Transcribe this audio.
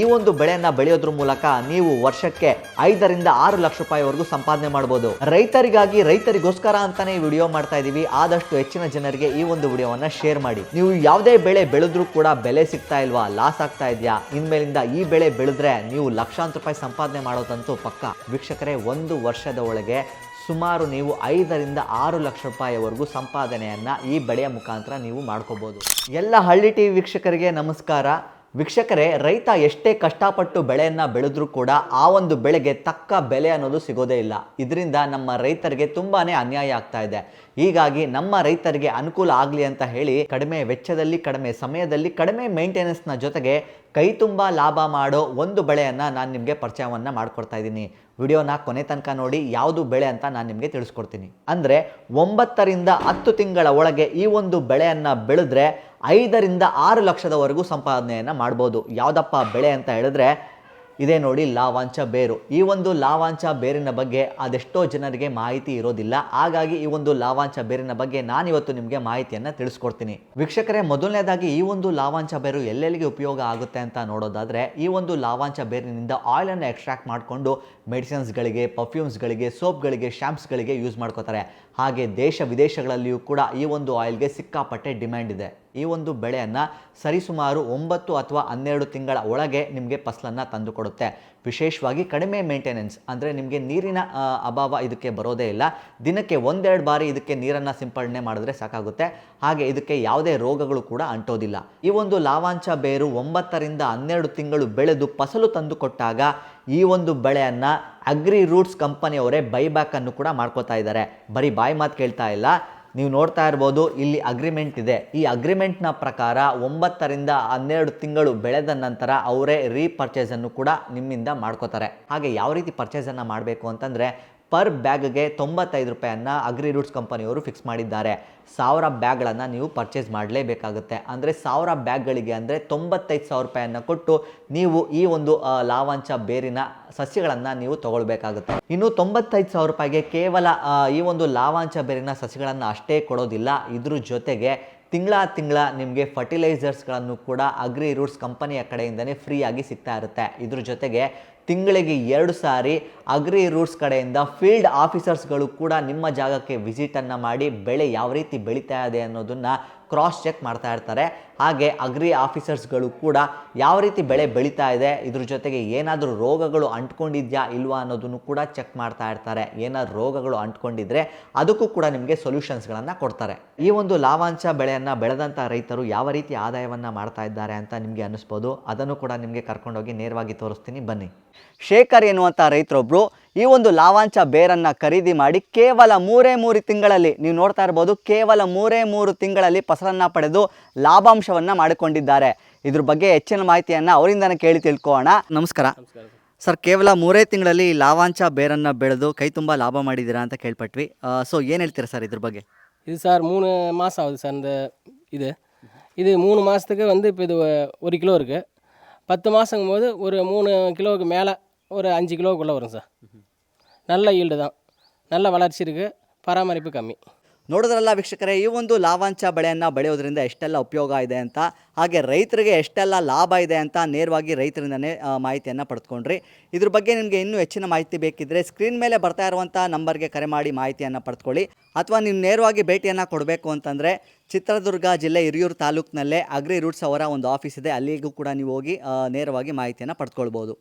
ಈ ಒಂದು ಬೆಳೆಯನ್ನ ಬೆಳೆಯೋದ್ರ ಮೂಲಕ ನೀವು ವರ್ಷಕ್ಕೆ ಐದರಿಂದ ಆರು ಲಕ್ಷ ರೂಪಾಯಿವರೆಗೂ ಸಂಪಾದನೆ ಮಾಡಬಹುದು ರೈತರಿಗಾಗಿ ರೈತರಿಗೋಸ್ಕರ ಅಂತಾನೆ ಈ ವಿಡಿಯೋ ಮಾಡ್ತಾ ಇದೀವಿ. ಆದಷ್ಟು ಹೆಚ್ಚಿನ ಜನರಿಗೆ ಈ ಒಂದು ವಿಡಿಯೋವನ್ನ ಶೇರ್ ಮಾಡಿ. ನೀವು ಯಾವುದೇ ಬೆಳೆ ಬೆಳೆದ್ರೂ ಕೂಡ ಬೆಲೆ ಸಿಗ್ತಾ ಇಲ್ವಾ? ಲಾಸ್ ಆಗ್ತಾ ಇದೆಯಾ? ಇನ್ಮೇಲಿಂದ ಈ ಬೆಳೆ ಬೆಳೆದ್ರೆ ನೀವು ಲಕ್ಷಾಂತರ ರೂಪಾಯಿ ಸಂಪಾದನೆ ಮಾಡೋದಂತೂ ಪಕ್ಕ. ವೀಕ್ಷಕರೇ, ಒಂದು ವರ್ಷದ ಒಳಗೆ ಸುಮಾರು ನೀವು ಐದರಿಂದ ಆರು ಲಕ್ಷ ರೂಪಾಯಿವರೆಗೂ ಸಂಪಾದನೆಯನ್ನ ಈ ಬೆಳೆಯ ಮುಖಾಂತರ ನೀವು ಮಾಡ್ಕೋಬಹುದು ಎಲ್ಲ ಹಳ್ಳಿ ಟಿವಿ ವೀಕ್ಷಕರಿಗೆ ನಮಸ್ಕಾರ. ವೀಕ್ಷಕರೇ, ರೈತ ಎಷ್ಟೇ ಕಷ್ಟಪಟ್ಟು ಬೆಳೆಯನ್ನು ಬೆಳೆದ್ರೂ ಕೂಡ ಆ ಒಂದು ಬೆಳೆಗೆ ತಕ್ಕ ಬೆಲೆ ಅನ್ನೋದು ಸಿಗೋದೇ ಇಲ್ಲ. ಇದರಿಂದ ನಮ್ಮ ರೈತರಿಗೆ ತುಂಬಾನೇ ಅನ್ಯಾಯ ಆಗ್ತಾ ಇದೆ. ಹೀಗಾಗಿ ನಮ್ಮ ರೈತರಿಗೆ ಅನುಕೂಲ ಆಗಲಿ ಅಂತ ಹೇಳಿ ಕಡಿಮೆ ವೆಚ್ಚದಲ್ಲಿ, ಕಡಿಮೆ ಸಮಯದಲ್ಲಿ, ಕಡಿಮೆ ಮೇಂಟೆನೆನ್ಸ್ನ ಜೊತೆಗೆ ಕೈ ತುಂಬ ಲಾಭ ಮಾಡೋ ಒಂದು ಬೆಳೆಯನ್ನು ನಾನು ನಿಮಗೆ ಪರಿಚಯವನ್ನು ಮಾಡಿಕೊಡ್ತಾ ಇದ್ದೀನಿ. ವಿಡಿಯೋನ ಕೊನೆ ತನಕ ನೋಡಿ ಯಾವುದು ಬೆಳೆ ಅಂತ ನಾನು ನಿಮಗೆ ತಿಳಿಸ್ಕೊಡ್ತೀನಿ. ಅಂದರೆ ಒಂಬತ್ತರಿಂದ ಹತ್ತು ತಿಂಗಳ ಒಳಗೆ ಈ ಒಂದು ಬೆಳೆಯನ್ನು ಬೆಳೆದ್ರೆ ಐದರಿಂದ ಆರು ಲಕ್ಷದವರೆಗೂ ಸಂಪಾದನೆಯನ್ನು ಮಾಡ್ಬೋದು. ಯಾವುದಪ್ಪ ಬೆಳೆ ಅಂತ ಹೇಳಿದ್ರೆ ಇದೇ ನೋಡಿ ಲಾವಾಂಚ ಬೇರು. ಈ ಒಂದು ಲಾವಾಂಚ ಬೇರಿನ ಬಗ್ಗೆ ಅದೆಷ್ಟೋ ಜನರಿಗೆ ಮಾಹಿತಿ ಇರೋದಿಲ್ಲ. ಹಾಗಾಗಿ ಈ ಒಂದು ಲಾವಾಂಚ ಬೇರಿನ ಬಗ್ಗೆ ನಾನಿವತ್ತು ನಿಮಗೆ ಮಾಹಿತಿಯನ್ನು ತಿಳಿಸ್ಕೊಡ್ತೀನಿ. ವೀಕ್ಷಕರೇ, ಮೊದಲನೇದಾಗಿ ಈ ಒಂದು ಲಾವಾಂಚ ಬೇರು ಎಲ್ಲೆಲ್ಲಿಗೆ ಉಪಯೋಗ ಆಗುತ್ತೆ ಅಂತ ನೋಡೋದಾದರೆ, ಈ ಒಂದು ಲಾವಾಂಚ ಬೇರಿನಿಂದ ಆಯಿಲನ್ನು ಎಕ್ಸ್ಟ್ರಾಕ್ಟ್ ಮಾಡಿಕೊಂಡು ಮೆಡಿಸಿನ್ಸ್ಗಳಿಗೆ ಪರ್ಫ್ಯೂಮ್ಸ್ಗಳಿಗೆ ಸೋಪ್ಗಳಿಗೆ ಶ್ಯಾಂಪ್ಸ್ಗಳಿಗೆ ಯೂಸ್ ಮಾಡ್ಕೋತಾರೆ. ಹಾಗೆ ದೇಶ ವಿದೇಶಗಳಲ್ಲಿಯೂ ಕೂಡ ಈ ಒಂದು ಆಯಿಲ್ಗೆ ಸಿಕ್ಕಾಪಟ್ಟೆ ಡಿಮ್ಯಾಂಡ್ ಇದೆ. ಈ ಒಂದು ಬೆಳೆಯನ್ನು ಸರಿಸುಮಾರು ಒಂಬತ್ತು ಅಥವಾ ಹನ್ನೆರಡು ತಿಂಗಳ ಒಳಗೆ ನಿಮಗೆ ಫಸಲನ್ನು ತಂದುಕೊಡುತ್ತೆ. ವಿಶೇಷವಾಗಿ ಕಡಿಮೆ ಮೇಂಟೆನೆನ್ಸ್ ಅಂದರೆ ನಿಮಗೆ ನೀರಿನ ಅಭಾವ ಇದಕ್ಕೆ ಬರೋದೇ ಇಲ್ಲ. ದಿನಕ್ಕೆ ಒಂದೆರಡು ಬಾರಿ ಇದಕ್ಕೆ ನೀರನ್ನು ಸಿಂಪಡಣೆ ಮಾಡಿದ್ರೆ ಸಾಕಾಗುತ್ತೆ. ಹಾಗೆ ಇದಕ್ಕೆ ಯಾವುದೇ ರೋಗಗಳು ಕೂಡ ಅಂಟೋದಿಲ್ಲ. ಈ ಒಂದು ಲಾವಾಂಚ ಬೇರು ಒಂಬತ್ತರಿಂದ ಹನ್ನೆರಡು ತಿಂಗಳು ಬೆಳೆದು ಫಸಲು ತಂದು ಕೊಟ್ಟಾಗ ಈ ಒಂದು ಬೆಳೆಯನ್ನು ಅಗ್ರಿ ರೂಟ್ಸ್ ಕಂಪನಿಯವರೇ ಬೈಬ್ಯಾಕನ್ನು ಕೂಡ ಮಾಡ್ಕೋತಾ ಇದ್ದಾರೆ. ಬರೀ ಬಾಯಿ ಮಾತು ಕೇಳ್ತಾ ಇಲ್ಲ. ನೀವು ನೋಡ್ತಾ ಇರ್ಬೋದು, ಇಲ್ಲಿ ಅಗ್ರಿಮೆಂಟ್ ಇದೆ. ಈ ಅಗ್ರಿಮೆಂಟ್ನ ಪ್ರಕಾರ ಒಂಬತ್ತರಿಂದ ಹನ್ನೆರಡು ತಿಂಗಳು ಬೆಳೆದ ನಂತರ ಅವರೇ ರೀಪರ್ಚೇಸನ್ನು ಕೂಡ ನಿಮ್ಮಿಂದ ಮಾಡ್ಕೋತಾರೆ. ಹಾಗೆ ಯಾವ ರೀತಿ ಪರ್ಚೇಸನ್ನು ಮಾಡಬೇಕು ಅಂತಂದರೆ ಪರ್ ಬ್ಯಾಗ್ಗೆ ತೊಂಬತ್ತೈದು ರೂಪಾಯನ್ನು ಅಗ್ರಿ ರೂಟ್ಸ್ ಕಂಪನಿಯವರು ಫಿಕ್ಸ್ ಮಾಡಿದ್ದಾರೆ. ಸಾವಿರ ಬ್ಯಾಗ್ಗಳನ್ನು ನೀವು ಪರ್ಚೇಸ್ ಮಾಡಲೇಬೇಕಾಗುತ್ತೆ. ಅಂದರೆ ಸಾವಿರ ಬ್ಯಾಗ್ಗಳಿಗೆ ಅಂದರೆ ತೊಂಬತ್ತೈದು ಸಾವಿರ ರೂಪಾಯಿಯನ್ನು ಕೊಟ್ಟು ನೀವು ಈ ಒಂದು ಲಾವಾಂಚ ಬೇರಿನ ಸಸ್ಯಗಳನ್ನು ನೀವು ತಗೊಳ್ಬೇಕಾಗುತ್ತೆ. ಇನ್ನು ತೊಂಬತ್ತೈದು ಸಾವಿರ ರೂಪಾಯಿಗೆ ಕೇವಲ ಈ ಒಂದು ಲಾವಾಂಚ ಬೇರಿನ ಸಸ್ಯಗಳನ್ನು ಅಷ್ಟೇ ಕೊಡೋದಿಲ್ಲ. ಇದ್ರ ಜೊತೆಗೆ ತಿಂಗಳ ತಿಂಗಳ ನಿಮಗೆ ಫರ್ಟಿಲೈಸರ್ಸ್ಗಳನ್ನು ಕೂಡ ಅಗ್ರಿ ರೂಟ್ಸ್ ಕಂಪನಿಯ ಕಡೆಯಿಂದನೇ ಫ್ರೀಯಾಗಿ ಸಿಗ್ತಾ ಇರುತ್ತೆ. ಇದ್ರ ಜೊತೆಗೆ ತಿಂಗಳಿಗೆ ಎರಡು ಸಾರಿ ಅಗ್ರಿ ರೂಟ್ಸ್ ಕಡೆಯಿಂದ ಫೀಲ್ಡ್ ಆಫೀಸರ್ಸ್ಗಳು ಕೂಡ ನಿಮ್ಮ ಜಾಗಕ್ಕೆ ವಿಸಿಟನ್ನು ಮಾಡಿ ಬೆಳೆ ಯಾವ ರೀತಿ ಬೆಳೀತಾ ಇದೆ ಅನ್ನೋದನ್ನು ಕ್ರಾಸ್ ಚೆಕ್ ಮಾಡ್ತಾ ಇರ್ತಾರೆ. ಹಾಗೆ ಅಗ್ರಿ ಆಫೀಸರ್ಸ್ಗಳು ಕೂಡ ಯಾವ ರೀತಿ ಬೆಳೆ ಬೆಳೀತಾ ಇದೆ, ಇದ್ರ ಜೊತೆಗೆ ಏನಾದರೂ ರೋಗಗಳು ಅಂಟ್ಕೊಂಡಿದ್ಯಾ ಇಲ್ವಾ ಅನ್ನೋದನ್ನು ಕೂಡ ಚೆಕ್ ಮಾಡ್ತಾ ಇರ್ತಾರೆ. ಏನಾದ್ರು ರೋಗಗಳು ಅಂಟ್ಕೊಂಡಿದ್ರೆ ಅದಕ್ಕೂ ಕೂಡ ನಿಮಗೆ ಸೊಲ್ಯೂಷನ್ಸ್ಗಳನ್ನು ಕೊಡ್ತಾರೆ. ಈ ಒಂದು ಲಾಭಾಂಶ ಬೆಳೆಯನ್ನು ಬೆಳೆದಂಥ ರೈತರು ಯಾವ ರೀತಿ ಆದಾಯವನ್ನು ಮಾಡ್ತಾ ಇದ್ದಾರೆ ಅಂತ ನಿಮಗೆ ಅನ್ನಿಸ್ಬೋದು? ಅದನ್ನು ಕೂಡ ನಿಮಗೆ ಕರ್ಕೊಂಡೋಗಿ ನೇರವಾಗಿ ತೋರಿಸ್ತೀನಿ. ಬನ್ನಿ. ಶೇಖರ್ ಎನ್ನುವಂಥ ರೈತರೊಬ್ಬರು ಈ ಒಂದು ಲಾವಾಂಚ ಬೇರನ್ನು ಖರೀದಿ ಮಾಡಿ ಕೇವಲ ಮೂರೇ ಮೂರು ತಿಂಗಳಲ್ಲಿ ನೀವು ನೋಡ್ತಾ ಇರ್ಬೋದು ಕೇವಲ ಮೂರೇ ಮೂರು ತಿಂಗಳಲ್ಲಿ ಫಸಲನ್ನು ಪಡೆದು ಲಾಭಾಂಶವನ್ನು ಮಾಡಿಕೊಂಡಿದ್ದಾರೆ ಇದ್ರ ಬಗ್ಗೆ ಹೆಚ್ಚಿನ ಮಾಹಿತಿಯನ್ನು ಅವರಿಂದನೇ ಕೇಳಿ ತಿಳ್ಕೊಳ್ಳೋಣ ನಮಸ್ಕಾರ ಸರ್ ಕೇವಲ ಮೂರೇ ತಿಂಗಳಲ್ಲಿ ಈ ಲಾವಾಂಚ ಬೇರನ್ನು ಬೆಳೆದು ಕೈ ತುಂಬ ಲಾಭ ಮಾಡಿದ್ದೀರಾ ಅಂತ ಕೇಳ್ಪಟ್ವಿ ಸೊ ಏನು ಹೇಳ್ತೀರಾ ಸರ್ ಇದ್ರ ಬಗ್ಗೆ இது சார் மூணு மாதம் ஆகுது சார் இந்த இது இது மூணு மாதத்துக்கு வந்து இப்போ இது ஒரு கிலோ இருக்குது பத்து மாதங்கும் போது ஒரு மூணு கிலோவுக்கு மேலே ஒரு அஞ்சு கிலோவுக்குள்ளே வரும் சார். நல்ல ஈல்டு தான். நல்ல வளர்ச்சி இருக்குது பராமரிப்பு கம்மி. ನೋಡಿದ್ರಲ್ಲ ವೀಕ್ಷಕರೇ, ಈ ಒಂದು ಲಾಭಾಂಶ ಬೆಳೆಯನ್ನು ಬೆಳೆಯೋದ್ರಿಂದ ಎಷ್ಟೆಲ್ಲ ಉಪಯೋಗ ಇದೆ ಅಂತ, ಹಾಗೆ ರೈತರಿಗೆ ಎಷ್ಟೆಲ್ಲ ಲಾಭ ಇದೆ ಅಂತ ನೇರವಾಗಿ ರೈತರಿಂದನೇ ಮಾಹಿತಿಯನ್ನು ಪಡೆದುಕೊಂಡ್ರಿ. ಇದ್ರ ಬಗ್ಗೆ ನಿಮಗೆ ಇನ್ನೂ ಹೆಚ್ಚಿನ ಮಾಹಿತಿ ಬೇಕಿದ್ದರೆ ಸ್ಕ್ರೀನ್ ಮೇಲೆ ಬರ್ತಾ ಇರುವಂಥ ನಂಬರ್ಗೆ ಕರೆ ಮಾಡಿ ಮಾಹಿತಿಯನ್ನು ಪಡೆದುಕೊಳ್ಳಿ. ಅಥವಾ ನೀವು ನೇರವಾಗಿ ಭೇಟಿಯನ್ನು ಕೊಡಬೇಕು ಅಂತಂದರೆ, ಚಿತ್ರದುರ್ಗ ಜಿಲ್ಲೆ ಹಿರಿಯೂರು ತಾಲೂಕಿನಲ್ಲೇ ಅಗ್ರಿ ರೂಟ್ಸ್ ಅವರ ಒಂದು ಆಫೀಸ್ ಇದೆ. ಅಲ್ಲಿಗೂ ಕೂಡ ನೀವು ಹೋಗಿ ನೇರವಾಗಿ ಮಾಹಿತಿಯನ್ನು ಪಡೆದುಕೊಳ್ಬೋದು.